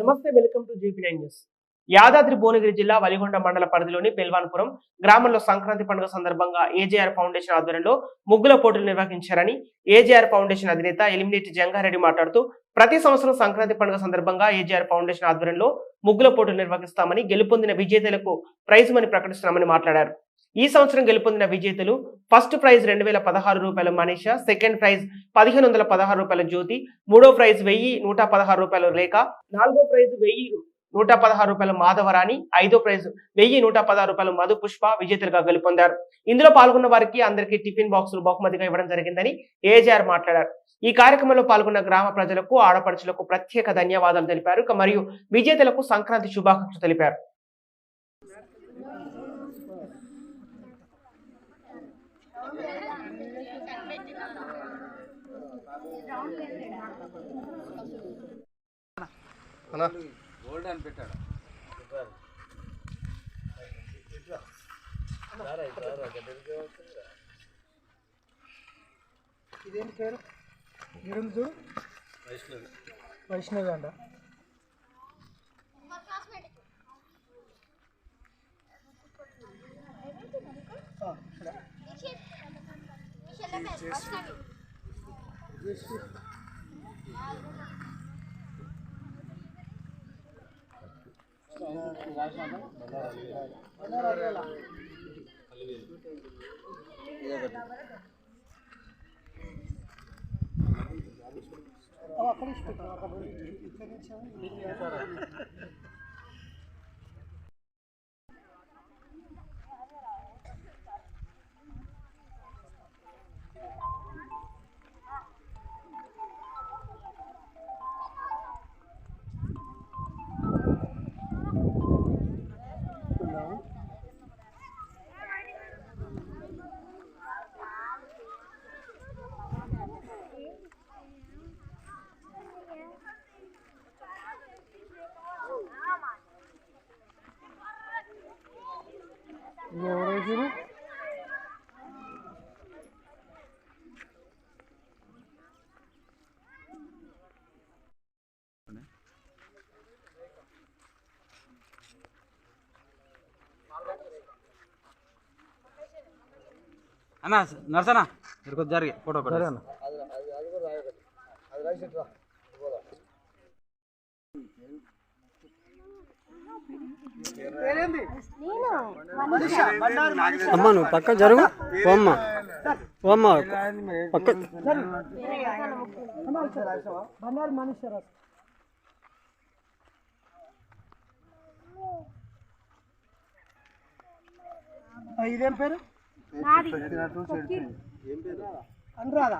నమస్తే welcome to GP nine news. Yadadri Bhuvanagiri జిల్లా వలిగొండ మండల పరిధిలోని పెల్వాన్పురం గ్రామంలో సంక్రాంతి పండుగ సందర్భంగా ఏజేఆర్ ఫౌండేషన్ ఆధ్వర్యంలో ముగ్గుల పోటీలు నిర్వహించారని ఏజేఆర్ ఫౌండేషన్ అధినేత ఎలిమినేటి జంగారెడ్డి మాట్లాడుతూ ప్రతి సంవత్సరం సంక్రాంతి పండుగ సందర్భంగా ఏజేఆర్ ఫౌండేషన్ ఆధ్వర్యంలో ముగ్గుల పోటీలు నిర్వహిస్తామని గెలుపొందిన విజేతలకు ప్రైజ్ మని ప్రకటిస్తున్నామని మాట్లాడారు. ఈ సంవత్సరం గెలుపొందిన విజేతలు ఫస్ట్ ప్రైజ్ రెండు వేల పదహారు రూపాయల మనీష సెకండ్ ప్రైజ్ పదిహేను వందల పదహారు రూపాయల జ్యోతి మూడో ప్రైజ్ వెయ్యి నూట పదహారు రూపాయల రేఖ నాలుగో ప్రైజ్ వెయ్యి నూట పదహారు రూపాయల మాధవరాణి ఐదో ప్రైజ్ వెయ్యి నూట పదహారు రూపాయల మధు పుష్ప విజేతలుగా గెలుపొందారు. ఇందులో పాల్గొన్న వారికి అందరికీ టిఫిన్ బాక్సులు బహుమతిగా ఇవ్వడం జరిగిందని ఏజేఆర్ మాట్లాడారు. ఈ కార్యక్రమంలో పాల్గొన్న గ్రామ ప్రజలకు ఆడపడుచులకు ప్రత్యేక ధన్యవాదాలు తెలిపారు. మరియు విజేతలకు సంక్రాంతి శుభాకాంక్షలు తెలిపారు. గోల్డ్ అని పెట్టాడు ఇదేంటి పేరు? నిరుంజు వైష్ణవి వైష్ణవి అంట ఇక్కడ. అవి అక్కడ ఇచ్చి పెట్టు, అక్కడ పెట్టి. ఇక్కడ నుంచి అన్న నర్సనా ఇక్కడ కొద్ది జరిగి ఫోటో అన్న. అమ్మ నువ్వు పక్క జరుగు. ఓమ్మ ఓమ్మ పక్క బండారు ఇదేం పేరు? అనురాధ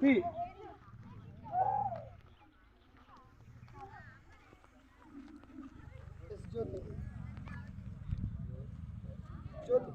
పి జ్యోతి జ్యోతి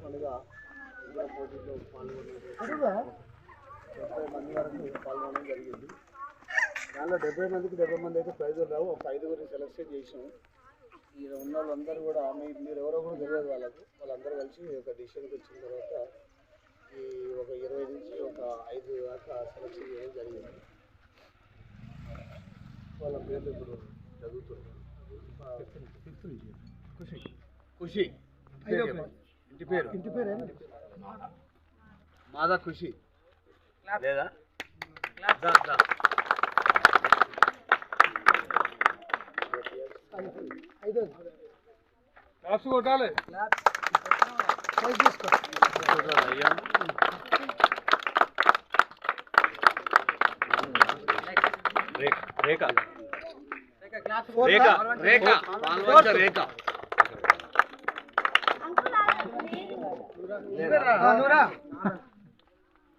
పండుగ ఇందులో పోటీలో పాల్గొనడం డెబ్బై మంది వరకు పాల్గొనడం జరిగింది దానిలో డెబ్బై మందికి డెబ్బై మంది అయితే ప్రైజులు రావు ఒక ఐదుగురిని సెలెక్షన్ చేసినాం ఈ ఉన్న వాళ్ళందరూ కూడా మీ- మీరు ఎవరో కూడా తెలియదు వాళ్ళకు వాళ్ళందరూ కలిసి ఒక డిసిషన్కి వచ్చిన తర్వాత ఈ ఒక ఇరవై నుంచి ఒక ఐదు దాకా సెలెక్షన్ చేయడం జరిగింది. వాళ్ళ పేర్లు ఇప్పుడు చదువుతున్నారు. ఖుషి ఖుషి ఇంటి పేరు ఇంటి పేరు మాదా ఖుషి లేదా దా, దా. అయ్యా. రేఖ రేఖ రేఖ రేఖ. పాల్వంచ రేఖ.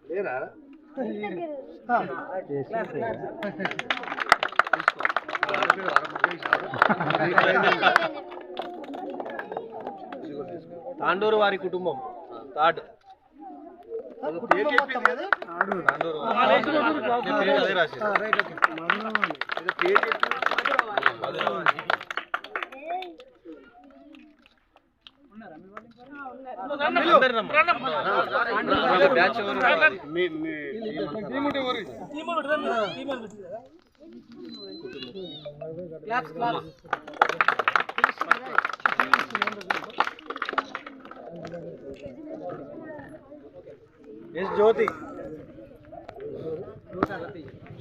లేరా తాండూరు వారి కుటుంబం. థర్డ్ తాండూరు వారి. నేను పేరు అదే రాశాను.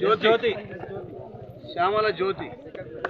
ఏదో పేరు చెప్పింది.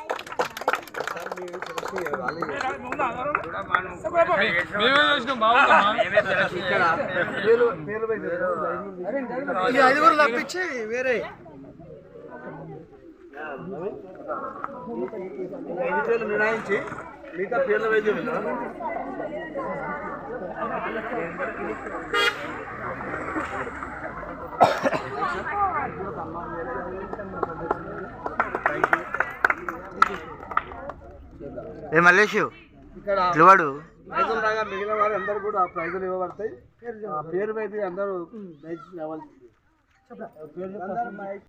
ఐదుగురు తప్పించి వేరే. ఐదు పేర్లు మినాయించి మిగతా పేర్ల వైద్యం ఏ మల్లేష్? ఇక్కడ పిలువాడు. ప్రైజులు రాగా మిగిలిన వారు అందరూ కూడా ప్రైజులు ఇవ్వబడతాయి. ఆ పేరు వైద్యం అందరూ పేరు.